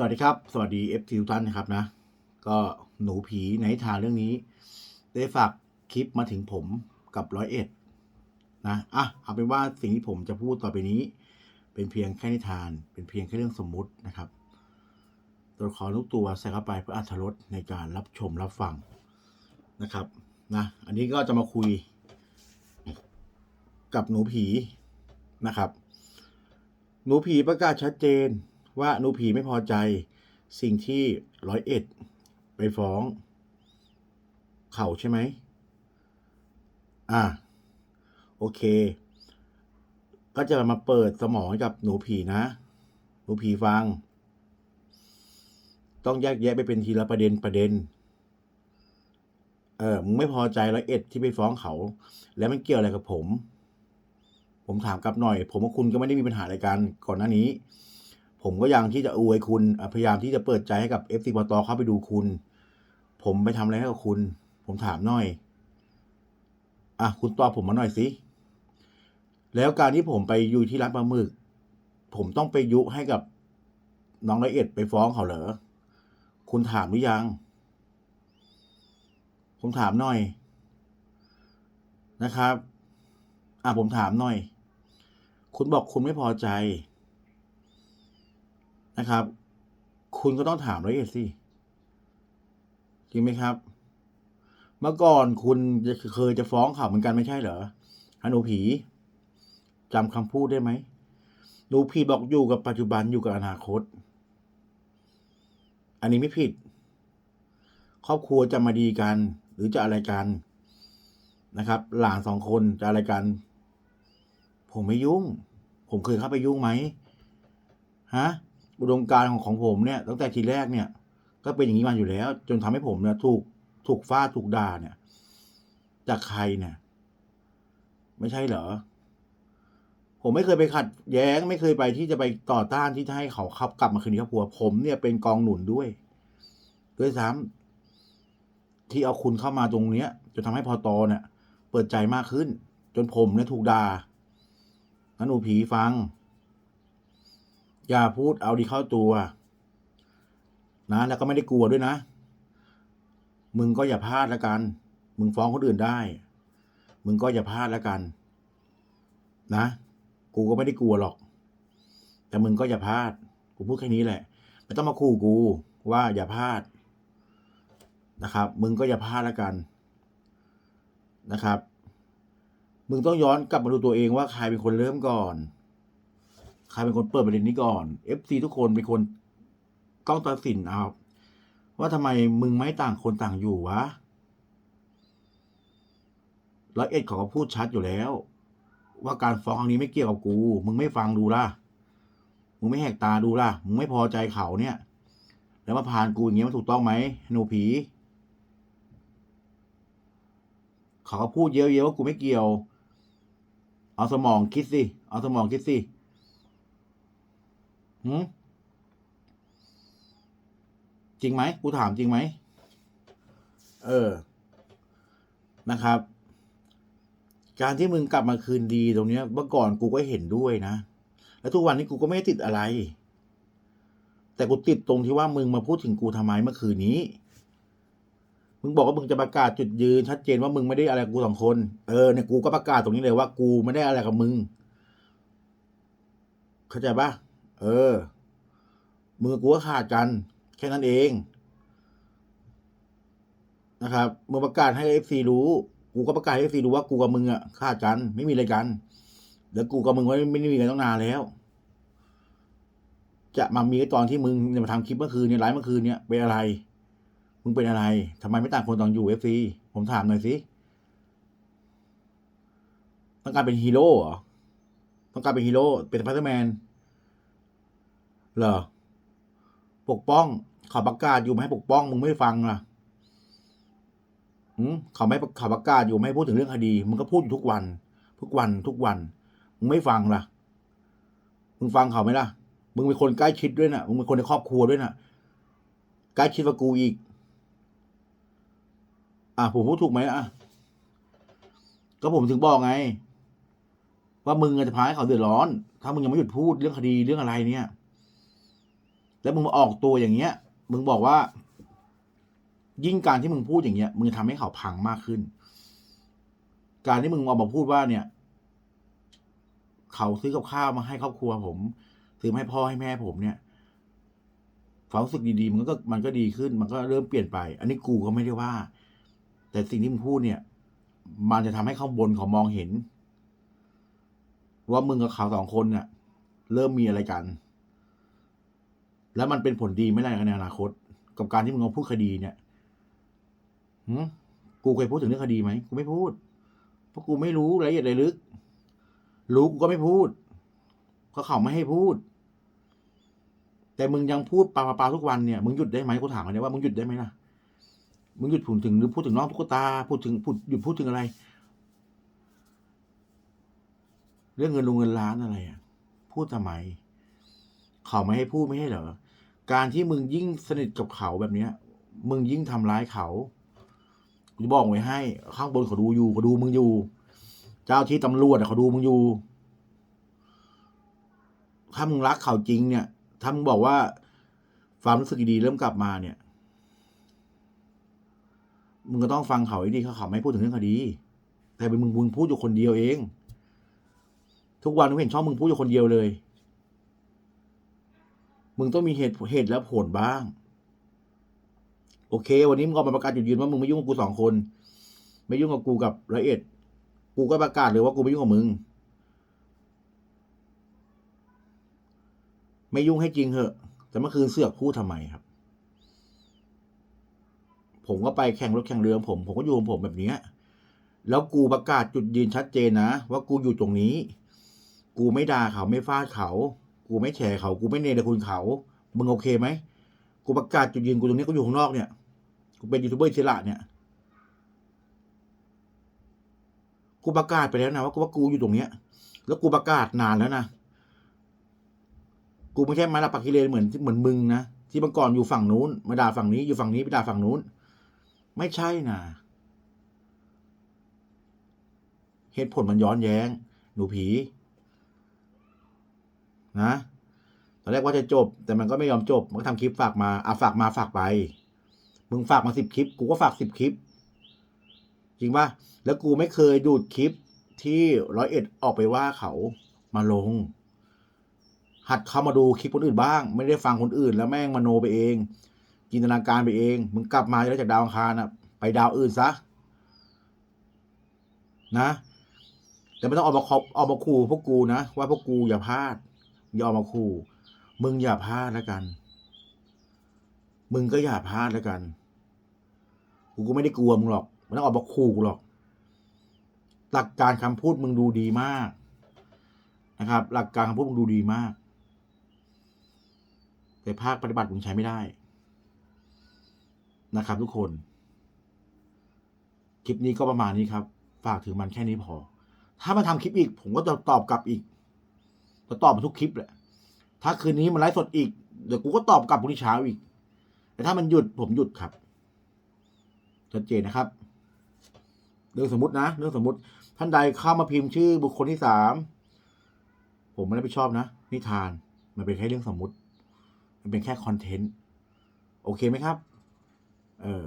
สวัสดีครับ สวัสดีเอฟทีทุกท่านนะครับนะ ก็หนูผีในนิทานเรื่องนี้ ได้ฝากคลิปมาถึงผมกับร้อยเอ็ดนะอะเอาเป็นว่าสิ่งที่ผมจะพูดต่อไปนี้ เป็นเพียงแค่นิทาน เป็นเพียงแค่เรื่องสมมุตินะครับ ตัวละครทุกตัวใส่เข้าไปเพื่ออรรถรสในการรับชมรับฟังนะครับนะอันนี้ก็จะมาคุย กับหนูผีนะครับ หนูผีประกาศชัดเจน ว่าหนูผีไม่พอใจสิ่งที่ร้อยเอ็ดไปฟ้อง เขาใช่ไหม อ่าโอเค ก็จะมาเปิดสมองกับหนูผีนะ หนูผีฟัง ต้องแยกแยะไปเป็นทีละประเด็นประเด็น เออมึงไม่พอใจร้อยเอ็ดที่ไปฟ้องเขา แล้วมันเกี่ยวอะไรกับผม ผมถามกลับหน่อย ผมกับคุณก็ไม่ได้มีปัญหาอะไรกันก่อนหน้านี้ ผมก็ยังที่จะอวยคุณพยายามที่จะเปิดใจให้กับเอฟซีปตเข้าไปดูคุณ ผมไปทำอะไรให้กับคุณ ผมถามหน่อย อะคุณตอบผมมาหน่อยสิ แล้วการที่ผมไปอยู่ที่ร้านปลาหมึก ผมต้องไปยุให้กับน้องละเอียดไปฟ้องเขาเหรอ คุณถามหรือยัง ผมถามหน่อยนะครับ อะผมถามหน่อย คุณบอกคุณไม่พอใจ นะครับ คุณก็ต้องถามละเอียดสิจริงไหมครับ เมื่อก่อนคุณเคยจะฟ้องเขาเหมือนกันไม่ใช่เหรอฮะหนูผีจำคำพูดได้ไหมหนูผีบอกอยู่กับปัจจุบันอยู่กับอนาคต อันนี้ไม่ผิด ครอบครัวจะมาดีกัน หรือจะอะไรกันนะครับ หลานสองคนจะอะไรกัน ผมไม่ยุ่ง ผมเคยเข้าไปยุ่งไหมฮะ อุดมการณ์ของของผมเนี่ยตั้งแต่ทีแรกเนี่ย ก็เป็นอย่างนี้มาอยู่แล้ว จนทำให้ผมเนี่ยถูกถูกฟาดถูกด่าเนี่ย จากใครเนี่ย ไม่ใช่เหรอ ผมไม่เคยไปขัดแย้ง ไม่เคยไปที่จะไปต่อต้านที่จะให้เขาขับกลับมาคืนดีครอบครัว ผมเนี่ยเป็นกองหนุนด้วย ด้วยซ้ำที่เอาคุณเข้ามาตรงเนี้ยจนทำให้พอตอเนี่ย เปิดใจมากขึ้น จนผมเนี่ยถูกด่างั้นหนูผีฟัง อย่าพูดเอาดีเข้าตัวนะแล้วก็ไม่ได้กลัวด้วยนะ มึงก็อย่าพลาดล้วกัน มึงฟ้องคนอื่นได้ มึงก็อย่าพลาดล้วกัน นะ กูก็ไม่ได้กลัวหรอก แต่มึงก็อย่าพลาด กูพูดแค่นี้แหละ ไม่ต้องมาขู่กูว่าอย่าพลาดนะครับ มึงก็อย่าพลาดล้วกันนะครับ มึงต้องย้อนกลับมาดูตัวเองว่าใครเป็นคนเริ่มก่อน ใครเป็นคนเปิดประเด็นนี้ก่อน FC ทุกคนเป็นคนต้องตัดสินเอาครับ ว่าทำไมมึงไม่ต่างคนต่างอยู่วะร้อยเอ็ดเขาก็พูดชัดอยู่แล้ว ว่าการฟ้องครั้งนี้ไม่เกี่ยวกับกู มึงไม่ฟังดูล่ะ มึงไม่แหกตาดูล่ะ มึงไม่พอใจเขาเนี่ย แล้วมาผ่านกูอย่างเงี้ยมันถูกต้องไหมหนูผีเขาก็พูดเยอะๆว่ากูไม่เกี่ยว เอาสมองคิดสิ เอาสมองคิดสิ หืมจริงไหมกูถามจริงไหม เออ นะครับ การที่มึงกลับมาคืนดีตรงเนี้ยเมื่อก่อนกูก็เห็นด้วยนะ แล้วทุกวันนี้กูก็ไม่ติดอะไร แต่กูติดตรงที่ว่ามึงมาพูดถึงกูทำไมเมื่อคืนนี้ มึงบอกว่ามึงจะประกาศจุดยืนชัดเจนว่ามึงไม่ได้อะไรกูสองคน เออเนี่ยกูก็ประกาศตรงนี้เลยว่ากูไม่ได้อะไรกับมึง เข้าใจปะ เออมึงกับกูก็ขาดกัน แค่นั้นเอง นะครับมึงประกาศให้เอฟซีรู้ กูก็ประกาศให้เอฟซีรู้ว่ากูกับมึงอะขาดกัน ไม่มีอะไรกันแล้วกูกับมึงไว้ไม่ได้มีกันตั้งนานแล้ว จะมามีตอนที่มึงจะมาทำคลิปเมื่อคืนเนี่ยไลฟ์เมื่อคืนเนี่ยเป็นอะไร มึงเป็นอะไรทำไมไม่ต่างคนต่างอยู่เอฟซีผมถามหน่อยสิต้องการเป็นฮีโร่เหรอต้องการเป็นฮีโร่เป็นสไปเดอร์แมน เหรอ ปกป้อง เขาประกาศอยู่ไม่ให้ปกป้อง มึงไม่ฟังล่ะหืมเขาไม่เขาประกาศอยู่ไม่พูดถึงเรื่องคดี มึงก็พูดอยู่ทุกวัน ทุกวันทุกวัน มึงไม่ฟังล่ะ มึงฟังเขาไหมล่ะ มึงเป็นคนใกล้ชิดด้วยนะมึงเป็นคนในครอบครัวด้วยนะใกล้ชิดกว่ากูอีก อะผมพูดถูกไหมอะ ก็ผมถึงบอกไง ว่ามึงจะพาให้เขาเดือดร้อน ถ้ามึงยังไม่หยุดพูดเรื่องคดีเรื่องอะไรเนี่ย แล้วมึงมาออกตัวอย่างเงี้ย มึงบอกว่า ยิ่งการที่มึงพูดอย่างเงี้ย มึงจะทำให้เขาพังมากขึ้น การที่มึงออกมาพูดว่าเนี่ย เขาซื้อกับข้าวมาให้ครอบครัวผม ซื้อให้พ่อให้แม่ผมเนี่ยความรู้สึกดีๆมันก็มันก็ดีขึ้น มันก็เริ่มเปลี่ยนไป อันนี้กูก็ไม่ได้ว่า แต่สิ่งที่มึงพูดเนี่ย มันจะทำให้ข้างบนเขามองเห็น ว่ามึงกับเขาสองคนเนี่ยเริ่มมีอะไรกัน แล้วมันเป็นผลดีไม่ได้ในอนาคต กับการที่มึงเอาพูดคดีเนี่ยหืมกูเคยพูดถึงเรื่องคดีไหมกูไม่พูด เพราะกูไม่รู้รายละเอียดอะไรลึก รู้กูก็ไม่พูดเพราะเขาไม่ให้พูด แต่มึงยังพูดปาปาปาทุกวันเนี่ยมึงหยุดได้ไหมกูถามกันเนี่ยว่ามึงหยุดได้ไหมล่ะมึงหยุดพูดถึงหรือพูดถึงน้องตุ๊กตาพูดถึงพูดหยุดพูดถึงอะไร เรื่องเงินลงเงินล้านอะไรอะพูดทำไมเขาไม่ให้พูดไม่ให้เหรอ การที่มึงยิ่งสนิทกับเขาแบบเนี้ย มึงยิ่งทำร้ายเขากูจะบอกไว้ให้ ข้างบนเขาดูอยู่เขาดูมึงอยู่ เจ้าที่ตำรวจเขาดูมึงอยู่ ถ้ามึงรักเขาจริงเนี่ย ถ้ามึงบอกว่าความรู้สึกดีเริ่มกลับมาเนี่ย มึงก็ต้องฟังเขาให้ดีเขาเขาไม่พูดถึงเรื่องคดี แต่เป็นมึงมึงพูดอยู่คนเดียวเอง ทุกวันมึงเห็นช่องมึงพูดอยู่คนเดียวเลย มึงต้องมีเหตุเหตุและผลบ้าง โอเค วันนี้มึงออกมาประกาศจุดยืนว่ามึงไม่ยุ่งกับกูสองคน ไม่ยุ่งกับกูกับร้อยเอ็ดกูก็ประกาศเลยว่ากูไม่ยุ่งกับมึง ไม่ยุ่งให้จริงเหอะ แต่เมื่อคืนเสือกพูดทำไมครับ ผมก็ไปแข่งรถแข่งเรือผม ผมก็อยู่ของผมแบบนี้แล้วกูประกาศจุดยืนชัดเจนนะ ว่ากูอยู่ตรงนี้ กูไม่ด่าเขาไม่ฟาดเขา กูไม่แฉเขากูไม่เนรคุณเขามึงโอเคไหมกูประกาศจุดยืนกูตรงนี้กูอยู่ข้างนอกเนี่ยกูเป็นยูทูบเบอร์อิสระเนี่ยกูประกาศไปแล้วนะว่ากูว่ากูอยู่ตรงเนี้ย แล้วกูประกาศนานแล้วนะกูไม่ใช่มาลาปักกิเลนเหมือนเหมือนมึงนะที่เมื่อก่อนอยู่ฝั่งนู้น มาด่าฝั่งนี้อยู่ฝั่งนี้ไปด่าฝั่งนู้น ไม่ใช่นะเหตุผลมันย้อนแย้ง หนูผี นะตอนแรกว่าจะจบ แต่มันก็ไม่ยอมจบ มันก็ทำคลิปฝากมาอะฝากมาฝากไป มึงฝากมาสิบคลิป กูก็ฝากสิบคลิป จริงป่ะแล้วกูไม่เคยดูดคลิปที่ร้อยเอ็ดออกไปว่าเขามาลง หัดเข้ามาดูคลิปคนอื่นบ้าง ไม่ได้ฟังคนอื่น แล้วแม่งมโนไปเอง จินตนาการไปเอง มึงกลับมาแล้วจากดาวอังคารนะไปดาวอื่นซะ นะแต่ไม่ต้องออกมาขอบออกมาขู่พวกกูนะ ว่าพวกกูอย่าพลาด อย่าออกมาขู่มึงอย่าพลาดแล้วกัน มึงก็อย่าพลาดแล้วกัน กูก็ไม่ได้กลัวมึงหรอกไม่ต้องออกมาขู่กูหรอก หลักการคำพูดมึงดูดีมากนะครับ หลักการคำพูดมึงดูดีมาก แต่ภาคปฏิบัติมึงใช้ไม่ได้นะครับ ทุกคน คลิปนี้ก็ประมาณนี้ครับ ฝากถึงมันแค่นี้พอ ถ้ามาทำคลิปอีก ผมก็จะตอบกลับอีก จะตอบมาทุกคลิปแหละ ถ้าคืนนี้มันไลฟ์สดอีก เดี๋ยวกูก็ตอบกลับพรุ่งนี้เช้าอีก แต่ถ้ามันหยุดผมหยุดครับ ชัดเจนนะครับ เรื่องสมมตินะ เรื่องสมมติ ท่านใดเข้ามาพิมพ์ชื่อบุคคลที่สาม ผมไม่ได้ไปชอบนะ นิทาน มันเป็นแค่เรื่องสมมติ มันเป็นแค่คอนเทนต์ โอเคไหมครับ เออ